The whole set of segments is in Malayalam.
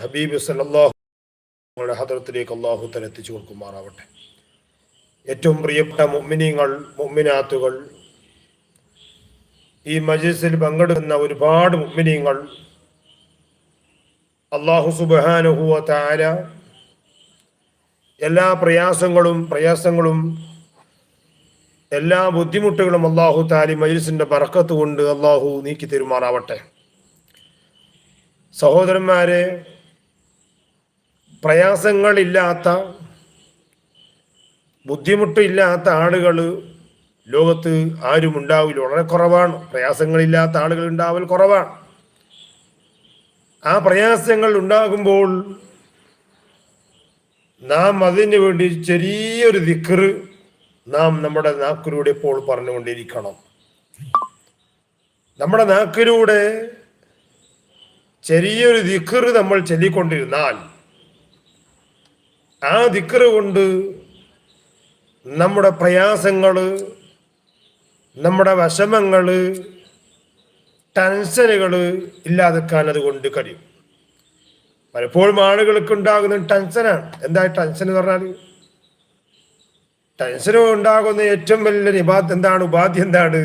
ഹബീബ് സല്ലാഹു നിങ്ങളുടെ ഹദറത്തിലേക്ക് അള്ളാഹു തല എത്തിച്ചു കൊടുക്കുമാറാവട്ടെ. ഏറ്റവും പ്രിയപ്പെട്ട മുമ്മിനിങ്ങൾ മുമ്മിനാത്തുകൾ ഈ മജീസിൽ പങ്കെടുക്കുന്ന ഒരുപാട് മുമ്മിനിങ്ങൾ അള്ളാഹു സുബാനുഹുവ താര എല്ലാ പ്രയാസങ്ങളും പ്രയാസങ്ങളും എല്ലാ ബുദ്ധിമുട്ടുകളും അള്ളാഹു താലി മജീസിന്റെ പറക്കത്ത് കൊണ്ട് അള്ളാഹു നീക്കി തെരുമാറാവട്ടെ സഹോദരന്മാരെ പ്രയാസങ്ങളില്ലാത്ത ബുദ്ധിമുട്ടില്ലാത്ത ആളുകൾ ലോകത്ത് ആരും ഉണ്ടാവില്ല. വളരെ കുറവാണ്. പ്രയാസങ്ങളില്ലാത്ത ആളുകൾ ഉണ്ടാവൽ കുറവാണ്. ആ പ്രയാസങ്ങൾ ഉണ്ടാകുമ്പോൾ നാം അതിന് വേണ്ടി ചെറിയൊരു ദിക്കറ് നാം നമ്മുടെ നാക്കിലൂടെ ഇപ്പോൾ പറഞ്ഞുകൊണ്ടിരിക്കണം. നമ്മുടെ നാക്കിലൂടെ ചെറിയൊരു ദിക്കറ് നമ്മൾ ചൊല്ലിക്കൊണ്ടിരുന്നാൽ ആ ദിക്കറ് കൊണ്ട് നമ്മുടെ പ്രയാസങ്ങൾ നമ്മുടെ വിഷമങ്ങൾ ടെൻഷനുകൾ ഇല്ലാതെക്കാൻ അത് കൊണ്ട് കഴിയും. പലപ്പോഴും ആളുകൾക്ക് ഉണ്ടാകുന്ന ടെൻഷനാണ്. എന്താ ടെൻഷൻ എന്ന് പറഞ്ഞാൽ ടെൻഷനും ഉണ്ടാകുന്ന ഏറ്റവും വലിയ നിബാധ എന്താണ്? ഉപാധി എന്താണ്?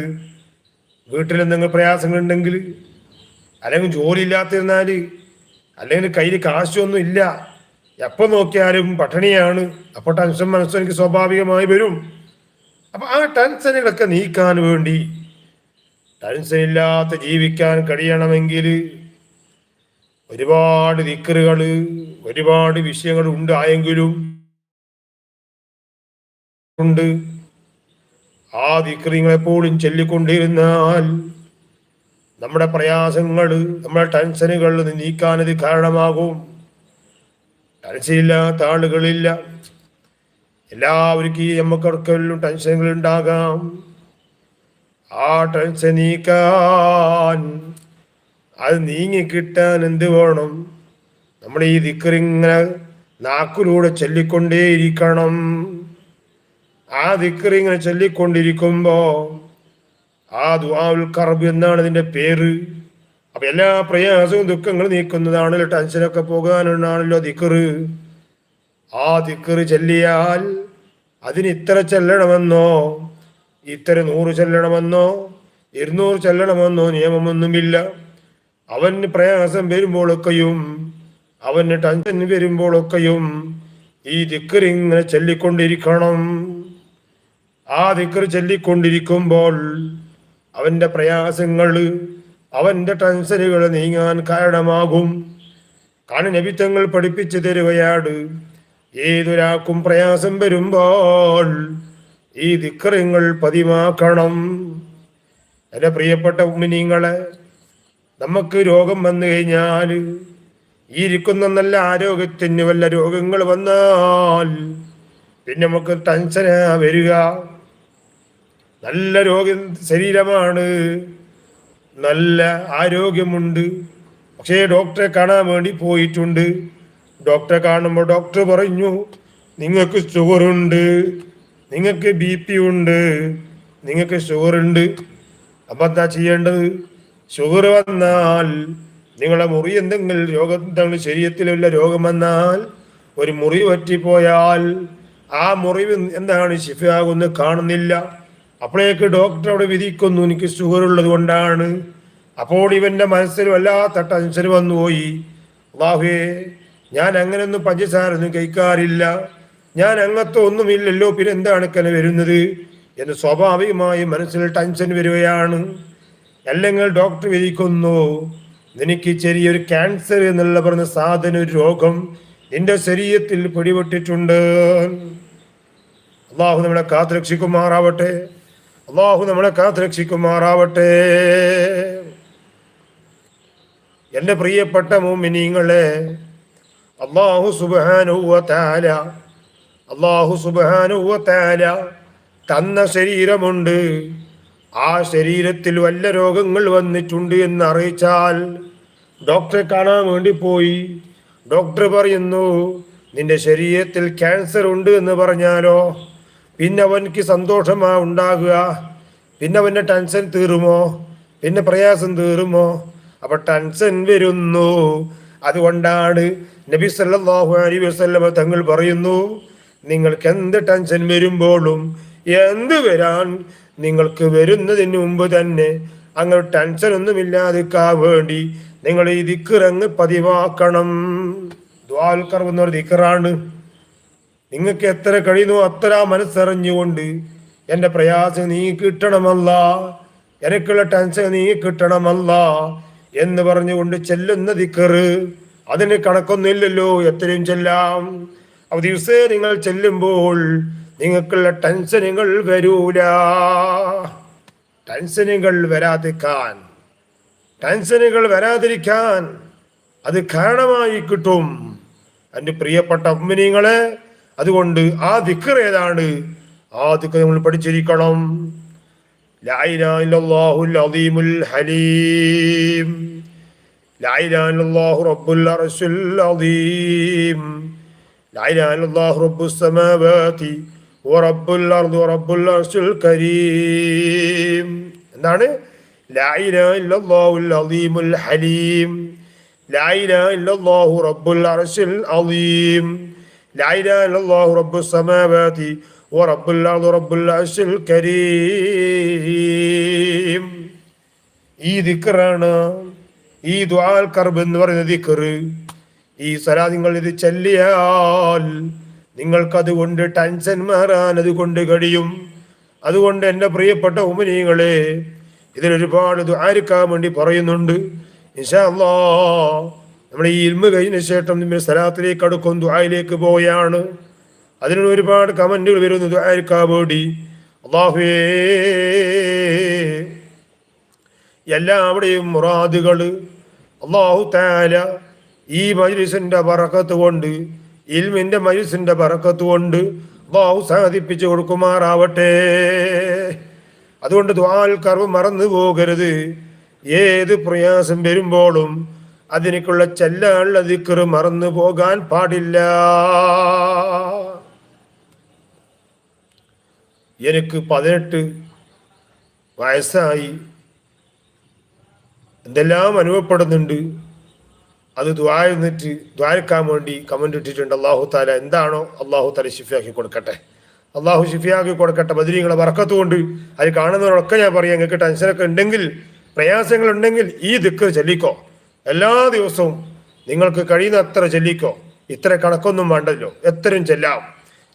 വീട്ടിൽ എന്തെങ്കിലും പ്രയാസങ്ങൾ ഉണ്ടെങ്കിൽ അല്ലെങ്കിൽ ജോലി ഇല്ലാത്തിരുന്നാൽ അല്ലെങ്കിൽ കയ്യിൽ കാശൊന്നും ഇല്ല. എപ്പോൾ നോക്കിയാലും പട്ടിണിയാണ്. അപ്പോൾ ടെൻഷൻ മനസ്സെനിക്ക് സ്വാഭാവികമായി വരും. അപ്പൊ ആ ടെൻഷനുകളൊക്കെ നീക്കാൻ വേണ്ടി ടെൻഷൻ ഇല്ലാത്ത ജീവിക്കാൻ കഴിയണമെങ്കിൽ ഒരുപാട് ദിക്കറുകൾ ഒരുപാട് വിഷയങ്ങൾ ഉണ്ടായെങ്കിലും ഉണ്ട്. ആ ദിക്രിങ്ങൾ എപ്പോഴും ചൊല്ലിക്കൊണ്ടിരുന്നാൽ നമ്മുടെ പ്രയാസങ്ങൾ നമ്മുടെ ടെൻഷനുകൾ നീക്കാനത് കാരണമാകും. ടെൻഷനില്ലാത്ത ആളുകളില്ല. എല്ലാവർക്കും ഈ നമുക്കൊക്കെല്ലാം ടെൻഷനുകൾ ഉണ്ടാകാം. ആ ടെൻഷൻ നീക്കാൻ അത് നീങ്ങിക്കിട്ടാൻ എന്ത് വേണം? നമ്മൾ ഈ ദിക്കറിങ്ങനെ നാക്കിലൂടെ ചൊല്ലിക്കൊണ്ടേയിരിക്കണം. ആ ദിക്കറി ഇങ്ങനെ ആ ഉൽ കർബ് എന്നാണ് ഇതിന്റെ പേര്. അപ്പൊ എല്ലാ പ്രയാസവും ദുഃഖങ്ങളും നീക്കുന്നതാണല്ലോ ടെൻഷനൊക്കെ പോകാനാണല്ലോ ദിക്കറ് ആ ദിക്കറ് ചെല്ലിയാൽ അതിന് ഇത്ര ചെല്ലണമെന്നോ ഇത്ര നൂറ് ചെല്ലണമെന്നോ ഇരുന്നൂറ് ചെല്ലണമെന്നോ നിയമമൊന്നുമില്ല. അവന് പ്രയാസം വരുമ്പോഴൊക്കെയും അവന് ടെൻഷൻ വരുമ്പോഴൊക്കെയും ഈ ദിക്കർ ഇങ്ങനെ ചൊല്ലിക്കൊണ്ടിരിക്കണം. ആ ദിക്കർ ചൊല്ലിക്കൊണ്ടിരിക്കുമ്പോൾ അവന്റെ പ്രയാസങ്ങൾ അവന്റെ ടെൻഷനുകൾ നീങ്ങാൻ കാരണമാകും. കാരണം നബിത്തങ്ങൾ പഠിപ്പിച്ചു തരുകയാണ്. ഏതൊരാൾക്കും പ്രയാസം വരുമ്പോൾ ഈ ദിക്കറിങ്ങൾ പതിമാക്കണം എന്റെ പ്രിയപ്പെട്ട ഉമ്മിനിങ്ങളെ നമുക്ക് രോഗം വന്നു കഴിഞ്ഞാൽ ഈ ഇരിക്കുന്ന നല്ല ആരോഗ്യത്തിന് വല്ല രോഗങ്ങൾ വന്നാൽ പിന്നെ നമുക്ക് ടെൻഷനാ വരിക. നല്ല രോഗ ശരീരമാണ്. നല്ല ആരോഗ്യമുണ്ട്. പക്ഷേ ഡോക്ടറെ കാണാൻ വേണ്ടി പോയിട്ടുണ്ട്. ഡോക്ടറെ കാണുമ്പോൾ ഡോക്ടർ പറഞ്ഞു നിങ്ങൾക്ക് ഷുഗർ ഉണ്ട് നിങ്ങൾക്ക് ബി പി ഉണ്ട്. നിങ്ങൾക്ക് ഷുഗർ ഉണ്ട് അപ്പം എന്താ ചെയ്യേണ്ടത്? ഷുഗർ വന്നാൽ നിങ്ങളെ മുറി എന്തെങ്കിലും രോഗം ശരീരത്തിലുള്ള രോഗം വന്നാൽ ഒരു മുറി പറ്റിപ്പോയാൽ ആ മുറിവ് എന്താണ് ശിഫയാകുന്നത് കാണുന്നില്ല. അപ്പോഴേക്ക് ഡോക്ടർ അവിടെ വിധിക്കുന്നു എനിക്ക് ഷുഗർ ഉള്ളത് കൊണ്ടാണ്. അപ്പോൾ ഇവന്റെ മനസ്സിൽ വല്ലാത്ത ടെൻഷൻ വന്നുപോയി അള്ളാഹുവേ ഞാൻ അങ്ങനെയൊന്നും പഞ്ചസാരൊന്നും കഴിക്കാറില്ല. ഞാൻ അങ്ങനത്തെ ഒന്നുമില്ലല്ലോ പിന്നെ എന്താണ് കല വരുന്നത്? എന്ന് സ്വാഭാവികമായി മനസ്സിൽ ടെൻഷൻ വരികയാണ്. അല്ലെങ്കിൽ ഡോക്ടർ വിധിക്കുന്നു നിനക്ക് ചെറിയൊരു ക്യാൻസർ എന്നുള്ള പറഞ്ഞ സാധന ഒരു രോഗം നിന്റെ ശരീരത്തിൽ പിടിപെട്ടിട്ടുണ്ട്. അള്ളാഹു നമ്മളെ കാത്തുരക്ഷിക്കുമാറാവട്ടെ അള്ളാഹു നമ്മളെ കാത്തുരക്ഷിക്കുമാറാവട്ടെ. എന്റെ പ്രിയപ്പെട്ട മോമിനിങ്ങളെ അള്ളാഹു സുബാനുവത്താല അള്ളാഹു സുബാനുവത്താല തന്ന ശരീരമുണ്ട്. ആ ശരീരത്തിൽ വല്ല രോഗങ്ങൾ വന്നിട്ടുണ്ട് എന്ന് അറിയിച്ചാൽ ഡോക്ടറെ കാണാൻ വേണ്ടി പോയി. ഡോക്ടർ പറയുന്നു നിന്റെ ശരീരത്തിൽ ക്യാൻസർ ഉണ്ട് എന്ന് പറഞ്ഞാലോ? പിന്നെ അവനക്ക് സന്തോഷമാ ഉണ്ടാകുക. പിന്നെ അവന്റെ ടെൻഷൻ തീരുമോ? പിന്നെ പ്രയാസം തീരുമോ? അപ്പൊ ടെൻഷൻ വരുന്നു. അതുകൊണ്ടാണ് നബി സല്ലാഹു അലി വസല്ലമ തങ്ങൾ പറയുന്നു നിങ്ങൾക്ക് എന്ത് ടെൻഷൻ വരുമ്പോഴും എന്ത് വരാൻ നിങ്ങൾക്ക് വരുന്നതിന് മുമ്പ് തന്നെ അങ്ങനെ ടെൻഷൻ ഒന്നുമില്ലാതിരിക്കാൻ വേണ്ടി നിങ്ങൾ ഈ ദിക്കിറങ്ങ് പതിവാക്കണം. ദ്വാൽക്കർ എന്നൊരു ദിക്കറാണ് നിങ്ങൾക്ക് എത്ര കഴിയുന്നു അത്ര മനസ്സറിഞ്ഞുകൊണ്ട് എന്റെ പ്രയാസം നീ കിട്ടണമല്ല. എനിക്കുള്ള ടെൻഷൻ നീ കിട്ടണമല്ല എന്ന് പറഞ്ഞുകൊണ്ട് ചെല്ലുന്ന ദിക്കറ്. അതിന് കണക്കൊന്നുമില്ലല്ലോ എത്രയും ചെല്ലാം. അവ ദിവസേ നിങ്ങൾ ചെല്ലുമ്പോൾ നിങ്ങൾക്കുള്ള ടെൻഷനുകൾ വരൂല. ടെൻഷനുകൾ വരാതിരിക്കാൻ ടെൻഷനുകൾ വരാതിരിക്കാൻ അത് കാരണമായി കിട്ടും. എന്റെ പ്രിയപ്പെട്ട അമ്മിനിങ്ങളെ അതുകൊണ്ട് ആ ദിക്കർ ഏതാണ്? ആ ദിക്കർ നമ്മൾ പഠിച്ചിരിക്കണം. എന്താണ്? ലാ ഇലാഹ ഇല്ലല്ലാഹുൽ അദീമുൽ ഹലീം. ലാ ഇലാഹ ഇല്ലല്ലാഹു റബ്ബുൽ അർശിൽ അദീം. لا إله إلا الله رب السماوات ورب الأرض رب العرش الكريم ഈ ദിക്കറാണ് ഈ ദ്വാൽ കർബ് എന്ന് പറയുന്ന ദിക്കറ് ഈ സലാ നിങ്ങൾ ഇത് ചൊല്ലിയാൽ നിങ്ങൾക്ക് അതുകൊണ്ട് ടെൻഷൻ മാറാൻ അതുകൊണ്ട് കഴിയും അതുകൊണ്ട് എൻ്റെ പ്രിയപ്പെട്ട ഉമനീകളെ ഇതിലൊരുപാട് ദ്വാരിക്കാൻ വേണ്ടി പറയുന്നുണ്ട് ഇൻഷാ അല്ലാ നമ്മുടെ ഈ ഇൽമ കഴിഞ്ഞ ശേഷം നിങ്ങൾ സ്ഥലത്തിലേക്ക് അടുക്കും ദുആയിലേക്ക് പോവുകയാണ് അതിനുള്ള ഒരുപാട് കമന്റുകൾ വരുന്നു ദുആയിക്കാൻ വേണ്ടി അള്ളാഹുവേ എല്ലാവരുടെയും മുറാദുകൾ അള്ളാഹു താല ഈ മജ്ലിസിന്റെ പറക്കത്ത് കൊണ്ട് ഇൽമിന്റെ മജ്ലിസിന്റെ പറക്കത്ത് കൊണ്ട് അള്ളാഹു സാധിപ്പിച്ചു കൊടുക്കുമാറാവട്ടെ. അതുകൊണ്ട് ദ്വാൽ കർവ് മറന്നു പോകരുത്. ഏത് പ്രയാസം വരുമ്പോഴും അതിനേക്കുള്ള ചെല്ലാനുള്ള ദിക്കറ് മറന്നു പോകാൻ പാടില്ല. എനിക്ക് പതിനെട്ട് വയസ്സായി. എന്തെല്ലാം അനുഭവപ്പെടുന്നുണ്ട്? അത് ദ്വാരുന്നിട്ട് ദ്വാരക്കാൻ വേണ്ടി കമന്റ് ഇട്ടിട്ടുണ്ട്. അള്ളാഹു താല എന്താണോ അള്ളാഹു താല ഷിഫിയാക്കി കൊടുക്കട്ടെ. അള്ളാഹു ഷിഫിയാക്കി കൊടുക്കട്ടെ. ബദിരിങ്ങളെ വറക്കത്തുകൊണ്ട് അത് കാണുന്നവരൊക്കെ ഞാൻ പറയാം. നിങ്ങൾക്ക് ടെൻഷനൊക്കെ ഉണ്ടെങ്കിൽ പ്രയാസങ്ങൾ ഉണ്ടെങ്കിൽ ഈ ദിക്ക് ചൊല്ലിക്കോ. എല്ലാ ദിവസവും നിങ്ങൾക്ക് കഴിയുന്ന അത്ര ചൊല്ലിക്കോ ഇത്ര കണക്കൊന്നും വേണ്ടല്ലോ. എത്രയും ചെല്ലാം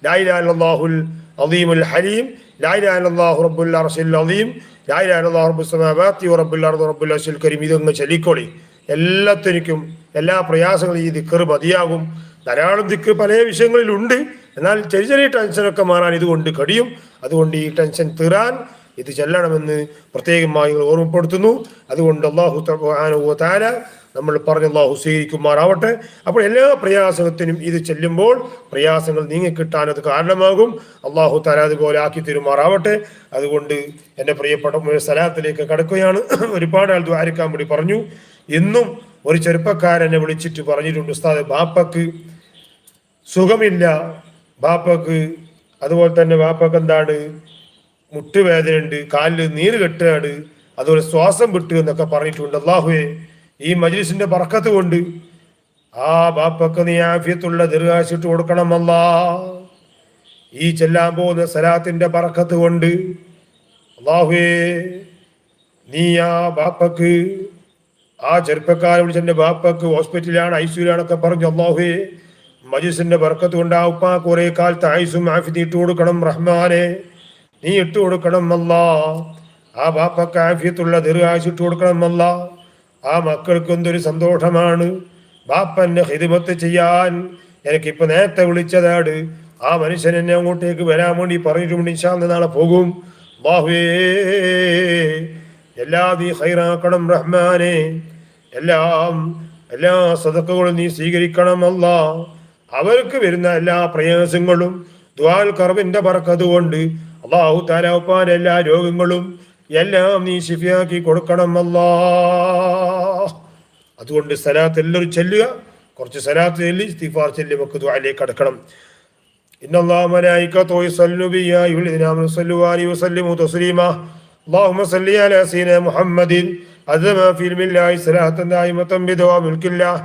ലായിലാഹുൽ അദീമുൽ ഹലീം ലായിലാഹു റബ്ബുൽ അലീം അദീം ലായിലാഹു റബ്ബുൽ സമാബാത്തി റബ്ബുൽ റബ്ബുൽ അർഷിൽ കരീം. ഇതൊന്ന് ചൊല്ലിക്കോളി എല്ലാത്തിനും എല്ലാ പ്രയാസങ്ങളും ഈ ദിക്കറ് മതിയാകും. ധാരാളം ദിക്ക് പല വിഷയങ്ങളിലുണ്ട്. എന്നാൽ ചെറിയ ചെറിയ ടെൻഷനൊക്കെ മാറാൻ ഇതുകൊണ്ട് കഴിയും. അതുകൊണ്ട് ഈ ടെൻഷൻ തീരാൻ ഇത് ചെല്ലണമെന്ന് പ്രത്യേകമായി ഓർമ്മപ്പെടുത്തുന്നു. അതുകൊണ്ട് അള്ളാഹു താല നമ്മൾ പറഞ്ഞ അള്ളാഹു സ്വീകരിക്കുമാറാവട്ടെ. അപ്പോൾ എല്ലാ പ്രയാസത്തിനും ഇത് ചെല്ലുമ്പോൾ പ്രയാസങ്ങൾ നീങ്ങിക്കിട്ടാൻ അത് കാരണമാകും. അള്ളാഹു താല അതുപോലെ ആക്കി തരുമാറാവട്ടെ. അതുകൊണ്ട് എന്റെ പ്രിയപ്പെട്ട സ്ഥലത്തിലേക്ക് കടക്കുകയാണ്. ഒരുപാട് ആൾ ദ്വാരിക്കാൻ വേണ്ടി പറഞ്ഞു. എന്നും ഒരു ചെറുപ്പക്കാരനെ വിളിച്ചിട്ട് പറഞ്ഞിട്ടുണ്ട് ഉസ്താദ് ബാപ്പക്ക് സുഖമില്ല. ബാപ്പക്ക് അതുപോലെ തന്നെ ബാപ്പക്ക് എന്താണ്? മുട്ടുവേദനയുണ്ട് കാലിൽ നീര് കെട്ടുകയാണ് അതുപോലെ ശ്വാസം വിട്ടു എന്നൊക്കെ പറഞ്ഞിട്ടുണ്ട്. അള്ളാഹുവെ ഈ മജ്ലിസിന്റെ പറക്കത്ത് കൊണ്ട് ആ ബാപ്പക്ക് നീ ആഫിയത്തുള്ള ദീർഘാശിട്ട് കൊടുക്കണമല്ല. ഈ ചെല്ലാൻ പോകുന്ന സലാത്തിന്റെ പറക്കത്ത് കൊണ്ട് അള്ളാഹുവേ നീ ആ ബാപ്പക്ക് ആ ചെറുപ്പക്കാരെ വിളിച്ച് എന്റെ ബാപ്പക്ക് ഹോസ്പിറ്റലിലാണ് ഐ സിയിലാണൊക്കെ പറഞ്ഞു അള്ളാഹുവേ മജീസിന്റെ ബർക്കത്ത് കൊണ്ട് ആ ഉപ്പാ കുറെ കാലത്ത് ആയുസും ആഫി ഇട്ട് കൊടുക്കണം റഹ്മാനെ നീ ഇട്ട് കൊടുക്കണം അല്ല ആ ബാപ്പക്ക് ആഫിയത്തുള്ള ദീർഘായുസ് ഇട്ട് കൊടുക്കണം അല്ല ആ മക്കൾക്ക് എന്തൊരു സന്തോഷമാണ്. ബാപ്പന്റെ ഹിതിമത്ത് ചെയ്യാൻ എനിക്കിപ്പോ നേരത്തെ വിളിച്ചതാണ് ആ മനുഷ്യൻ എന്നെ അങ്ങോട്ടേക്ക് വരാൻ വേണ്ടി പറഞ്ഞിട്ടുണ്ട് ഇൻഷാന്ന് നാളെ പോകും. ബാഹുവേ എല്ലാ നീ ഹൈറാക്കണം റഹ്മാനെ. എല്ലാം എല്ലാ സതക്കുകളും നീ സ്വീകരിക്കണം അല്ല. അവർക്ക് വരുന്ന എല്ലാ പ്രയാസങ്ങളും ദ്വാൽ കർവിന്റെ പറക്കതുകൊണ്ട് അള്ളാഹു താലാപ്പാൻ എല്ലാ രോഗങ്ങളും എല്ലാം നീ ശിഫിയാക്കി കൊടുക്കണമല്ലാ അതുകൊണ്ട് സലാത്ത് എല്ലാവരും ചെല്ലുക കുറച്ച് സലാത്ത് ചെല്ലി ഇസ്തിഫാർ ചെല്ലി നമുക്ക് ദ്വാലേക്ക് കടക്കണം إن الله ملائكته يصلوا بي يا أيها الذين آمنوا صلوا عليه وسلموا تسليما اللهم صل على سيدنا محمد عظم في علم الله صلاة دائمة بدوام ملك الله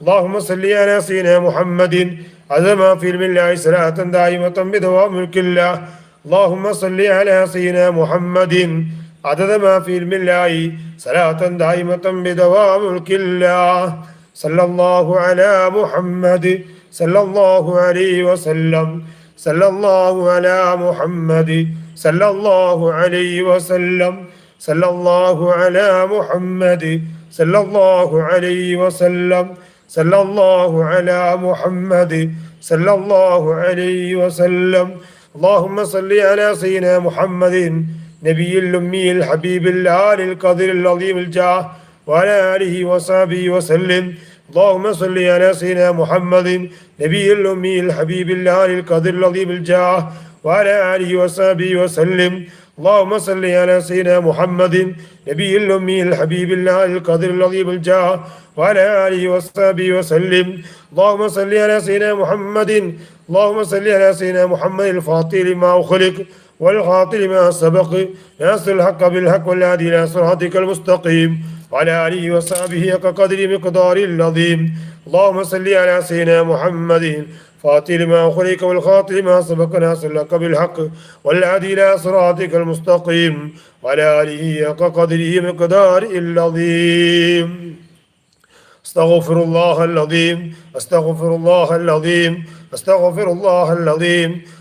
اللهم صل على سيدنا محمد عظم في علم الله صلاة دائمة بدوام ملك الله اللهم صل على سيدنا محمد عدد ما في علم الله صلاة دائمة بدوام ملك الله صلى الله على محمد صلى الله عليه وسلم صلى الله على محمد صلى الله عليه وسلم صلى الله على محمد صلى الله عليه وسلم صلى الله على محمد صلى الله عليه وسلم اللهم صل على سيدنا محمد نبي الأمي الحبيب الآل القدر العظيم الجاه وعلى آله وصحبه وسلم اللهم صل على سيدنا محمد نبي الأمي الحبيب الآل القدر العظيم الجاه وعلى آله وصحبه وسلم اللهم صل على سيدنا محمد نبي الأمي الحبيب الله القدر العظيم الجاه وعلى آله وصحبه وسلم اللهم صل على سيدنا محمد اللهم صل على سيدنا محمد الفاطر لما أخلق والخاطر ما سبق. ناصر الحق بالحق والهادي إلى صراطك المستقيم. وعلى آله وصحبه كقدر مقدار العظيم. اللهم صل على سيدنا محمد. فاطر ما خلق والخاطر ما سبق. ناصر لك بالحق والهادي إلى صراطك المستقيم. وعلى آله كقدره مقدار العظيم. أستغفر الله العظيم. أستغفر الله العظيم. أستغفر الله العظيم.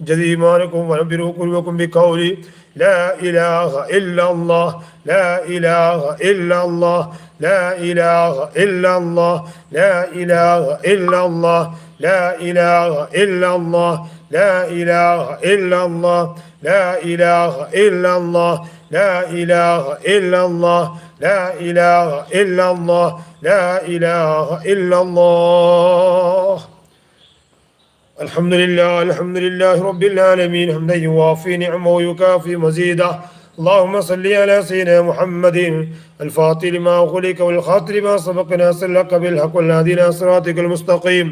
جزي إيمانكم ونبروا قلوبكم بقولي لا إله إلا الله لا إله إلا الله لا إله إلا الله لا إله إلا الله لا إله إلا الله لا إله إلا الله لا إله إلا الله لا إله إلا الله لا إله إلا الله لا إله إلا الله الحمد لله الحمد لله رب العالمين حمدا يوافي نعمه ويكافي مزيده اللهم صل على سيدنا محمد الفاطر ما أغلق والخاطر ما سبق ناصر لك بالحق والهدينا صراطك المستقيم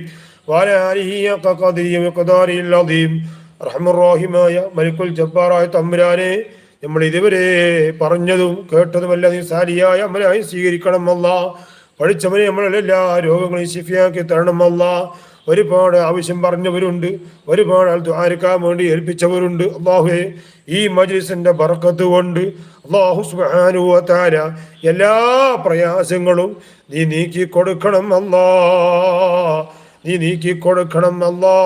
وعلى آله حق قدره وقداره العظيم അർഹമ റഹിമായ മലിക്കുൽ ജബ്ബാറായ തമ്പുരാനെ നമ്മൾ ഇതുവരെ പറഞ്ഞതും കേട്ടതുമല്ല നീ സാരിയായ അമലായി സ്വീകരിക്കണം അല്ല പഠിച്ചവനെ നമ്മളെല്ലാ രോഗങ്ങളും ശിഫിയാക്കി തരണം അല്ല ഒരുപാട് ആവശ്യം പറഞ്ഞവരുണ്ട്. ഒരുപാട് ആൾ ദ്വാരക്കാൻ വേണ്ടി ഏൽപ്പിച്ചവരുണ്ട്. അള്ളാഹുവെ ഈ മജ്ലിസിന്റെ ബർക്കത്ത് കൊണ്ട് അള്ളാഹു സുബാനുവത്താര എല്ലാ പ്രയാസങ്ങളും നീ നീക്കി കൊടുക്കണം അല്ലാ. നീ നീക്കി കൊടുക്കണം അല്ലാ.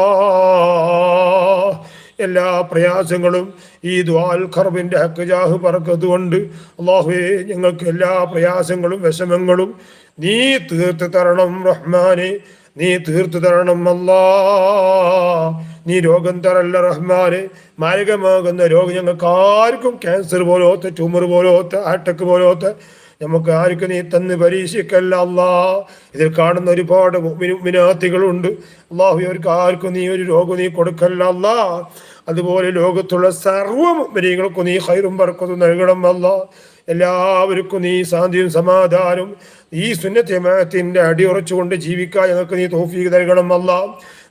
എല്ലാ പ്രയാസങ്ങളും ഈ ദ്വാൽ ഖർബിന്റെ ഹക്കജാഹ് ജാഹ് പറക്കത്ത് കൊണ്ട് അള്ളാഹുവെ ഞങ്ങൾക്ക് എല്ലാ പ്രയാസങ്ങളും വിഷമങ്ങളും നീ തീർത്ത് തരണം റഹ്മാനെ. നീ തീർത്തു തരണം അല്ലാ. നീ രോഗം തരല്ല റഹ്മാന്. മാരകമാകുന്ന രോഗം ഞങ്ങൾക്ക് ആർക്കും ക്യാൻസർ പോലോത്തെ ട്യൂമർ പോലോത്തെ ആട്ടക്ക് പോലോത്തെ നമുക്ക് ആർക്കും നീ തന്ന് പരീക്ഷിക്കല്ല അല്ലാ. ഇതിൽ കാണുന്ന ഒരുപാട് മിനാത്തികളുണ്ട് അള്ളാഹു അവർക്ക് ആർക്കും നീ ഒരു രോഗം നീ കൊടുക്കല്ല അല്ലാ. അതുപോലെ ലോകത്തുള്ള സർവ മരീകൾക്കും നീ ഹൈറും പറക്കത്തും നൽകണം അല്ല. എല്ലാവർക്കും നീ ശാന്തിയും സമാധാനവും ഈ സുന്നത്യമാത്തിന്റെ അടിയുറച്ചുകൊണ്ട് ജീവിക്കാൻ ഞങ്ങൾക്ക് നീ തോഫീക്ക് നൽകണം അല്ല.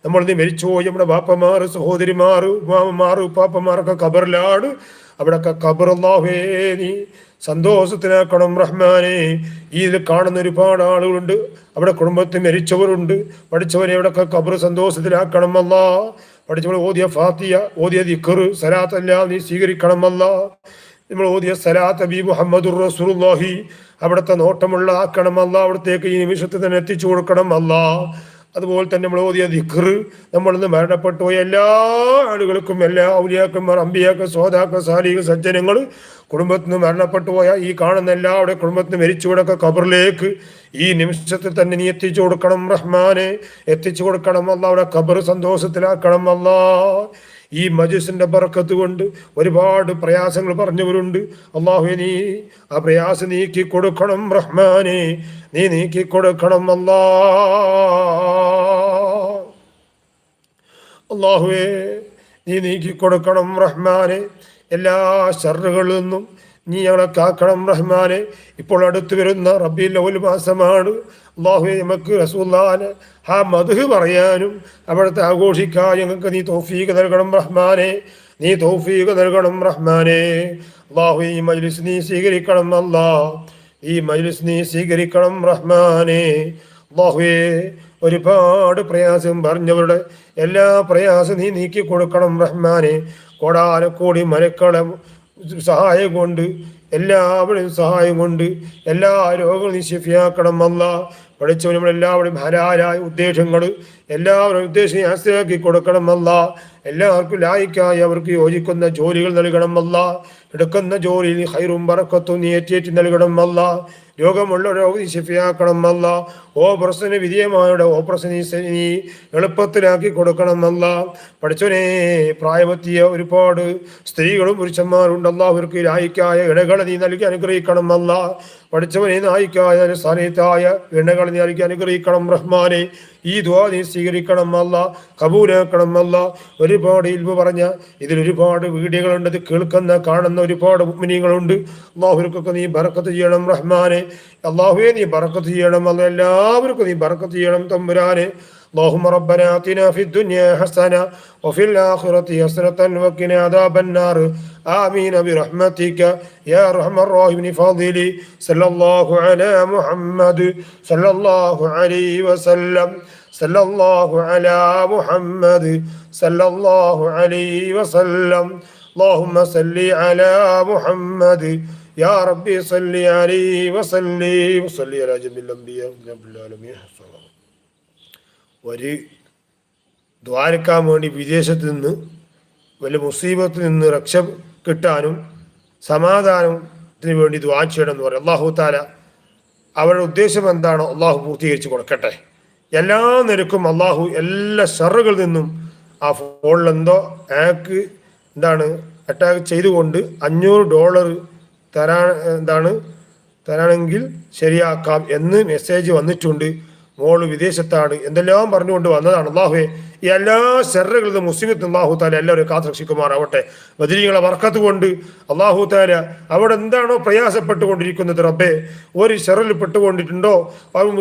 നമ്മൾ നീ മരിച്ചുപോയി നമ്മുടെ ബാപ്പമാർ സഹോദരിമാർ ഉമാമമാർ ഉപ്പാപ്പമാരൊക്കെ കബറിലാണ് അവിടൊക്കെ കബറല്ലാഹേ നീ സന്തോഷത്തിനാക്കണം റഹ്മാനെ. ഈ ഇതിൽ കാണുന്ന ഒരുപാട് ആളുകളുണ്ട്. അവിടെ കുടുംബത്തിൽ മരിച്ചവരുണ്ട്. പഠിച്ചവരെ അവിടെയൊക്കെ കബർ സന്തോഷത്തിലാക്കണം അല്ല. പഠിച്ചവൾ ഓതിയ ഫാത്തിയ ഓതിയ ദിക്കറ് സലാത്തെല്ലാം നീ സ്വീകരിക്കണമല്ല നമ്മൾ ഓതിയ സലാത്ത് ബി മുഹമ്മദ് റസൂലുള്ളാഹി. അവിടുത്തെ നോട്ടമുള്ള ആക്കണം അല്ല അവിടത്തേക്ക് ഈ നിമിഷത്തിൽ തന്നെ എത്തിച്ചു കൊടുക്കണം അല്ല. അതുപോലെ തന്നെ നമ്മൾ ഓതിയ ദിഖർ നമ്മളിന്ന് മരണപ്പെട്ടു പോയ എല്ലാ ആളുകൾക്കും എല്ലാ ഔലിയാക്കന്മാർ അമ്പിയാക്ക സോദാക്ക സാലിക സജ്ജനങ്ങൾ കുടുംബത്തിൽ നിന്ന് മരണപ്പെട്ടു പോയ ഈ കാണുന്ന എല്ലാവരുടെ കുടുംബത്തിന് കൊടുക്ക കബറിലേക്ക് ഈ നിമിഷത്തിൽ തന്നെ നീ എത്തിച്ചു കൊടുക്കണം റഹ്മാനെ. എത്തിച്ചു കൊടുക്കണം അല്ല അവിടെ ഖബർ സന്തോഷത്തിലാക്കണം അല്ലാ. ഈ മജുസിന്റെ ബർക്കത്ത് കൊണ്ട് ഒരുപാട് പ്രയാസങ്ങൾ പറഞ്ഞവരുണ്ട്. അള്ളാഹു നീ ആ പ്രയാസം നീക്കി കൊടുക്കണം റഹ്മാനെ. നീ നീക്കി കൊടുക്കണം അല്ലാ. അള്ളാഹുവേ നീ നീക്കി കൊടുക്കണം റഹ്മാനെ. എല്ലാ ഷറുകളിൽ നിന്നും നീ ഞങ്ങളെ കാക്കണം റഹ്മാനെ. ഇപ്പോൾ അടുത്തു വരുന്ന റബ്ബി ഒരു മാസമാണ്. അള്ളാഹുവെ നമുക്ക് റസൂല്ലാന് ആ മധു പറയാനും അവിടുത്തെ ആഘോഷിക്കാൻ ഞങ്ങൾക്ക് നീ തോഫീക്ക് നൽകണം റഹ്മാനെ. നീ തോഫീക്ക് നൽകണം റഹ്മാനെ. അള്ളാഹു ഈ മജ്ലിസ് നീ സ്വീകരിക്കണം അല്ലാ. ഈ മജ്ലിസ് നീ സ്വീകരിക്കണം റഹ്മാനെ. അള്ളാഹുവേ ഒരുപാട് പ്രയാസം പറഞ്ഞവരുടെ എല്ലാ പ്രയാസം നീ നീക്കി കൊടുക്കണം റഹ്മാനെ. കോടാനക്കോടി മരക്കളെ സഹായം കൊണ്ട് എല്ലാവരും സഹായം കൊണ്ട് എല്ലാ രോഗങ്ങളും നീ ശിഫിയാക്കണം അല്ല. പഠിച്ചവരും നമ്മളെല്ലാവരും ഹരാരായ ഉദ്ദേശങ്ങൾ എല്ലാവരും ഉദ്ദേശം ആശ്രയാക്കി കൊടുക്കണമല്ല എല്ലാവർക്കും ലായിക്കായി അവർക്ക് യോജിക്കുന്ന ജോലികൾ നൽകണമല്ല എടുക്കുന്ന ജോലിയിൽ ഹൈറും പറക്കത്തും നീ ഏറ്റേറ്റി നൽകണമല്ല രോഗമുള്ള രോഗി ശിഫിയാക്കണം അല്ല ഓപ്പറേഷന് വിധേയമായുടെ ഓപ്പറേഷൻ നീ എളുപ്പത്തിലാക്കി കൊടുക്കണം അല്ല പഠിച്ചവനെ പ്രായമെത്തിയ ഒരുപാട് സ്ത്രീകളും പുരുഷന്മാരുണ്ട് അവർക്ക് രായിക്കായ ഇടകളെ നീ നൽകി അനുഗ്രഹിക്കണം അല്ല പഠിച്ചവനെ നായിക്കായ സ്ഥാനത്തായ ഇണകളെ നീ നൽകി അനുഗ്രഹിക്കണം റഹ്മാനെ ഈ ദ്വാ നീ സ്വീകരിക്കണം അല്ല കബൂലാക്കണം അല്ല ഒരുപാട് ഇൽമ പറഞ്ഞ ഇതിൽ ഒരുപാട് വീഡിയോകളുണ്ട്. ഇത് കേൾക്കുന്ന കാണുന്ന ഒരുപാട് മുഗ്മിനികളുണ്ട് അള്ളാഹുർക്കൊക്കെ നീ ബർക്കത്ത് ചെയ്യണം റഹ്മാനെ അള്ളാഹുവെ നീ ബറക്കത്ത് ചെയ്യണം അല്ല എല്ലാവർക്കും നീ ബറക്കത്ത് ചെയ്യണം തമ്പുരാനെ اللهم ربنا آتنا في الدنيا حسنة وفي الآخرة حسنة وقنا عذاب النار آمين برحمتك يا أرحم الراحمين فاضلي صلى الله على محمد صلى الله عليه وسلم صلى الله على محمد صلى الله عليه وسلم اللهم صل على محمد يا ربي صل عليه وسلم وصل على جميع الأنبياء رب العالمين ഒരു ദ്വാരക്കാൻ വേണ്ടി വിദേശത്ത് നിന്ന് വലിയ മുസീബത്തിൽ നിന്ന് രക്ഷ കിട്ടാനും സമാധാനത്തിന് വേണ്ടി ദ്വാ ചെയ്യണം എന്ന് പറയും അള്ളാഹു താല അവരുടെ ഉദ്ദേശം എന്താണോ അള്ളാഹു പൂർത്തീകരിച്ച് കൊടുക്കട്ടെ എല്ലാ നിരക്കും അള്ളാഹു എല്ലാ ഷറുകളിൽ നിന്നും ആ ഫോണിൽ എന്തോ അയാൾക്ക് എന്താണ് അറ്റാക്ക് ചെയ്തുകൊണ്ട് അഞ്ഞൂറ് ഡോളർ തരാൻ എന്താണ്? തരാണെങ്കിൽ ശരിയാക്കാം എന്ന് മെസ്സേജ് വന്നിട്ടുണ്ട്. മോൾ വിദേശത്താണ്. എന്തെല്ലാം പറഞ്ഞുകൊണ്ട് വന്നതാണ് അള്ളാഹുവെ. ഈ എല്ലാ ശെറകളിൽ നിന്ന് മുസ്ലിമത്ത് അള്ളാഹു താല എല്ലാവരും കാത്തുരക്ഷിക്കുമാറാവട്ടെ. വജിനികളെ വർക്കത്ത് കൊണ്ട് അള്ളാഹു താല അവിടെ എന്താണോ പ്രയാസപ്പെട്ടുകൊണ്ടിരിക്കുന്നത് റബ്ബെ ഒരു ഷെറിൽ പെട്ടുകൊണ്ടിട്ടുണ്ടോ?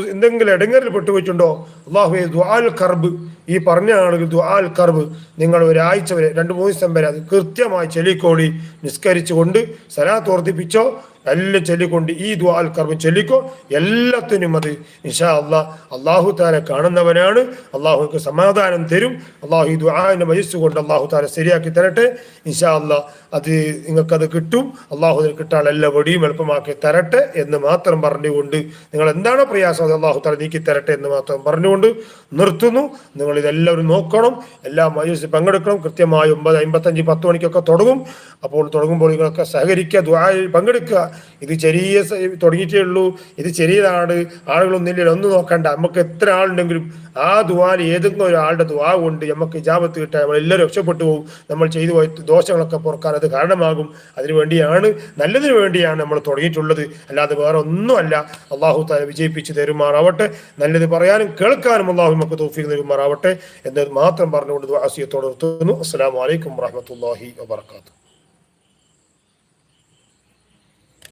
എന്തെങ്കിലും ഇടങ്ങറിൽ പെട്ടുപോയിട്ടുണ്ടോ? അള്ളാഹുവെ ദ്വാൽ കർബ്. ഈ പറഞ്ഞ ആളുകൾ ദ്വാൽ കർബ്. നിങ്ങൾ ഒരാഴ്ച വരെ രണ്ട് മൂന്ന് ദിവസം വരെ അത് കൃത്യമായി ചെല്ലിക്കോളി നിസ്കരിച്ചുകൊണ്ട് സലാത്ത് വർദ്ധിപ്പിച്ചോ എല്ലാം ചൊല്ലിക്കൊണ്ട് ഈ ദ്വാൽ കർമ്മം ചൊല്ലിക്കോ എല്ലാത്തിനും അത് ഇൻഷാ അള്ളാ അള്ളാഹു താരെ കാണുന്നവനാണ്. അള്ളാഹുക്ക് സമാധാനം തരും. അള്ളാഹു ഈ ദ്വാന്റെ മജിസ് കൊണ്ട് അള്ളാഹു താരെ ശരിയാക്കി തരട്ടെ. ഇൻഷാ അള്ളാ അത് നിങ്ങൾക്കത് കിട്ടും. അള്ളാഹു കിട്ടാൻ എല്ലാ വടിയും എളുപ്പമാക്കി തരട്ടെ എന്ന് മാത്രം പറഞ്ഞുകൊണ്ട് നിങ്ങൾ എന്താണ് പ്രയാസം? അത് അള്ളാഹു താല നീക്കി തരട്ടെ എന്ന് മാത്രം പറഞ്ഞുകൊണ്ട് നിർത്തുന്നു. നിങ്ങൾ ഇതെല്ലാവരും നോക്കണം. എല്ലാ മജിസ് പങ്കെടുക്കണം. കൃത്യമായി ഒമ്പത് അമ്പത്തഞ്ച് പത്ത് മണിക്കൊക്കെ തുടങ്ങും. അപ്പോൾ തുടങ്ങുമ്പോൾ നിങ്ങളൊക്കെ സഹകരിക്കുക ദ്വായിൽ പങ്കെടുക്കുക. ഇത് ചെറിയ തുടങ്ങിയിട്ടേ ഉള്ളൂ. ഇത് ചെറിയതാണ്. ആളുകളൊന്നുമില്ല ഒന്നും നോക്കണ്ട. നമുക്ക് എത്ര ആളുണ്ടെങ്കിലും ആ ദുവാൽ ഏതെങ്കിലും ഒരാളുടെ ദുവാ കൊണ്ട് നമുക്ക് ഇജാബത്ത് കിട്ടാൻ നമ്മൾ എല്ലാവരും രക്ഷപ്പെട്ടു പോകും. നമ്മൾ ചെയ്തു പോയ ദോഷങ്ങളൊക്കെ പുറക്കാൻ അത് കാരണമാകും. അതിനു വേണ്ടിയാണ് നല്ലതിനു വേണ്ടിയാണ് നമ്മൾ തുടങ്ങിയിട്ടുള്ളത്. അല്ലാതെ വേറെ ഒന്നുമല്ല. അള്ളാഹു താല വിജയിപ്പിച്ച് തരുമാറാവട്ടെ. നല്ലത് പറയാനും കേൾക്കാനും അള്ളാഹു നമുക്ക് തോഫീക്ക് തരുമാറാവട്ടെ എന്നത് മാത്രം പറഞ്ഞുകൊണ്ട് ആസിയത്തോട് നിർത്തുന്നു. അസ്സാം വലൈക്കും വാഹമത്തല്ലാഹി വാബർക്കാത്തു